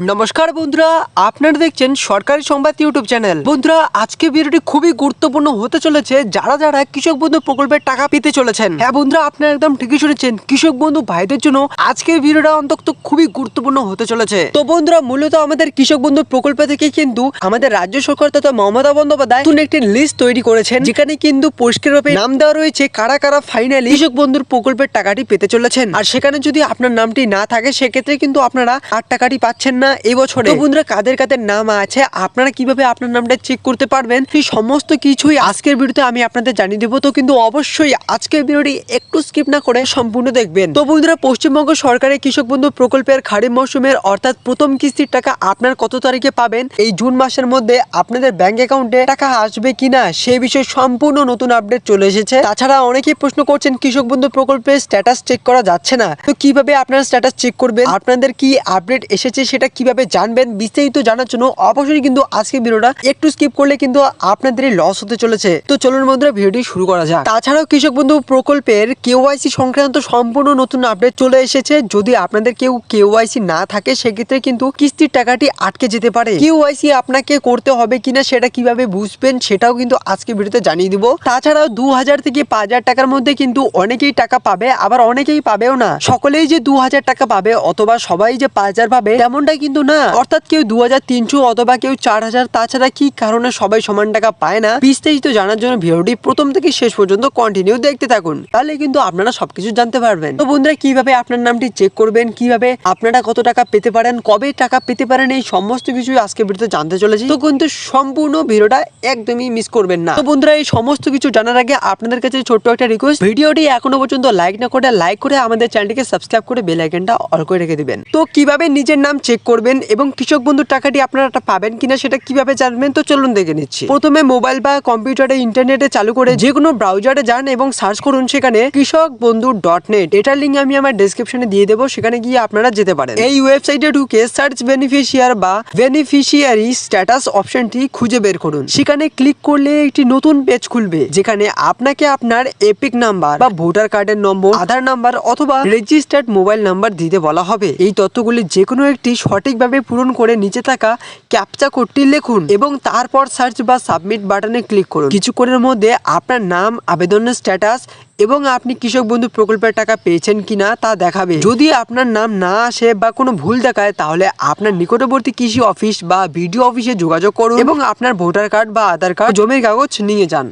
নমস্কার বন্ধুরা, আপনারা দেখছেন সরকারি সংবাদ ইউটিউব চ্যানেল। বন্ধুরা, আজকে ভিডিওটি খুবই গুরুত্বপূর্ণ হতে চলেছে, যারা যারা কৃষক বন্ধু প্রকল্পের টাকা পেতে চলেছেন। হ্যাঁ বন্ধুরা, আপনারা একদম ঠিকই শুনেছেন, কৃষক বন্ধু ভাইদের জন্য আজকের ভিডিওটা অন্তত খুবই গুরুত্বপূর্ণ হতে চলেছে। তো বন্ধুরা, মূলত আমাদের কৃষক বন্ধু প্রকল্প থেকে কিন্তু আমাদের রাজ্য সরকার তথা মমতা বন্দ্যোপাধ্যায় নতুন একটি লিস্ট তৈরি করেছেন, যেখানে কিন্তু পরিষ্কারভাবে নাম দেওয়া রয়েছে, কারা কারা ফাইনালি কৃষক বন্ধুর প্রকল্পের টাকাটি পেতে চলেছেন। আর সেখানে যদি আপনার নামটি না থাকে, সেক্ষেত্রে কিন্তু আপনারা আর টাকাটি পাচ্ছেন না। এই বছরে তো বন্ধুরা, কাদের কাদের নাম আছে? আপনারা কীভাবে আপনার নামটা চেক করতে পারবেন? সেই সমস্ত কিছুই আজকের ভিডিওতে আমি আপনাদের জানিয়ে দেবো। তো কিন্তু অবশ্যই আজকের ভিডিওটি একটু স্কিপ না করে সম্পূর্ণ দেখবেন। তো বন্ধুরা, পশ্চিমবঙ্গ সরকারের কৃষক বন্ধু প্রকল্পের খারিফ মৌসুমের অর্থাৎ প্রথম কিস্তির টাকা আপনার কত তারিখে পাবেন? এই জুন মাসের মধ্যে আপনাদের ব্যাংক অ্যাকাউন্টে টাকা আসবে কিনা সেই বিষয়ে সম্পূর্ণ নতুন আপডেট চলে এসেছে। তাছাড়া অনেকেই প্রশ্ন করছেন, কৃষক বন্ধু প্রকল্পের স্ট্যাটাস চেক করা যাচ্ছে না। তো কীভাবে আপনারা স্ট্যাটাস চেক করবেন? আপনাদের কি আপডেট এসেছে সেটা কীভাবে জানবেন বিস্তারিত জানার জন্য অবশ্যই কিন্তু আজকে ভিডিওটা একটু স্কিপ করলে কিন্তু আপনাদেরই লস হতে চলেছে। তো চলুন বন্ধুরা, ভিডিওটি শুরু করা যাক। তাছাড়াও কৃষক বন্ধু প্রকল্পের কেওয়াইসি সংক্রান্ত সম্পূর্ণ নতুন আপডেট চলে এসেছে। যদি আপনাদের কেউ কেওয়াইসি না থাকে, সেক্ষেত্রে কিন্তু কিস্তির টাকাটি আটকে যেতে পারে। কেওয়াইসি আপনাকে করতে হবে কিনা সেটা কীভাবে বুঝবেন সেটাও কিন্তু আজকে ভিডিওতে জানিয়ে দিব। তাছাড়াও দু হাজার থেকে পাঁচ হাজার টাকার মধ্যে কিন্তু অনেকেই টাকা পাবে, আবার অনেকেই পাবেও না। সকলেই যে দু হাজার টাকা পাবে অথবা সবাই যে পাঁচ হাজার পাবে, তেমনটা কিন্তু না, অর্থাৎ কেউ দু হাজার তিনশো অথবা কেউ চার হাজার তাছাড়া কি কারণে সবাই সমান টাকা পায় না? বিস্তারিত জানার জন্য ভিডিওটি প্রথম থেকে শেষ পর্যন্ত কন্টিনিউ দেখতে থাকুন। তাহলে কিন্তু আপনারা সবকিছু জানতে পারবেন। তো বন্ধুরা, কীভাবে আপনার নামটি চেক করবেন? কীভাবে আপনারা কত টাকা পেতে পারেন? কবে টাকা পেতে পারেন? এই সমস্ত কিছু আজকে ভিডিওতে জানতে চলেছি। তো কিন্তু সম্পূর্ণ ভিডিওটা একদমই মিস করবেন না। তো বন্ধুরা, এই সমস্ত কিছু জানার আগে আপনাদের কাছে ছোট্ট একটা রিকোয়েস্ট ভিডিওটি এখনও পর্যন্ত লাইক না করে লাইক করে আমাদের চ্যানেলটিকে সাবস্ক্রাইব করে বেল আইকনটা অল করে রেখে দিবেন। তো কীভাবে নিজের নাম চেক করবেন এবং কৃষক বন্ধুর টাকাটি আপনারা পাবেন কিনা সেটা কীভাবে জানবেন, তো চলুন দেখে নিচ্ছি। প্রথমে মোবাইল বা কম্পিউটারে ইন্টারনেটে চালু করে যে কোনো ব্রাউজারে যান এবং সার্চ করুন সেখানে কৃষক বন্ধু ডট নেট এটার লিঙ্ক আমি আমার ডেসক্রিপশনে দিয়ে দেবো, সেখানে গিয়ে আপনারা যেতে পারেন। এই ওয়েবসাইটে ঢুকে সার্চ বেনিফিশিয়ার বা বেনিফিশিয়ারি স্ট্যাটাস অপশনটি খুঁজে বের করুন। সেখানে ক্লিক করলে একটি নতুন পেজ খুলবে, যেখানে আপনাকে আপনার এপিক নাম্বার বা ভোটার কার্ডের নম্বর, আধার নাম্বার অথবা রেজিস্টার্ড মোবাইল নাম্বার দিতে বলা হবে। এই তথ্যগুলি যে কোনো একটি সঠিকভাবে পূরণ করে নিচে থাকা ক্যাপচা কোডটি লিখুন এবং তারপর সার্চ বা সাবমিট বাটনে ক্লিক করুন। কিছুক্ষণের মধ্যে আপনার নাম, আবেদনের স্ট্যাটাস এবং আপনি কৃষক বন্ধু প্রকল্পের টাকা পেয়েছেন কিনা তা দেখাবে। যদি আপনার নাম না আসে বা কোনো ভুল দেখায়, তাহলে আপনার নিকটবর্তী কৃষি অফিস বা বিডিও অফিসে যোগাযোগ করুন এবং আপনার ভোটার কার্ড বা আধার কার্ড জমির কাগজ নিয়ে যান।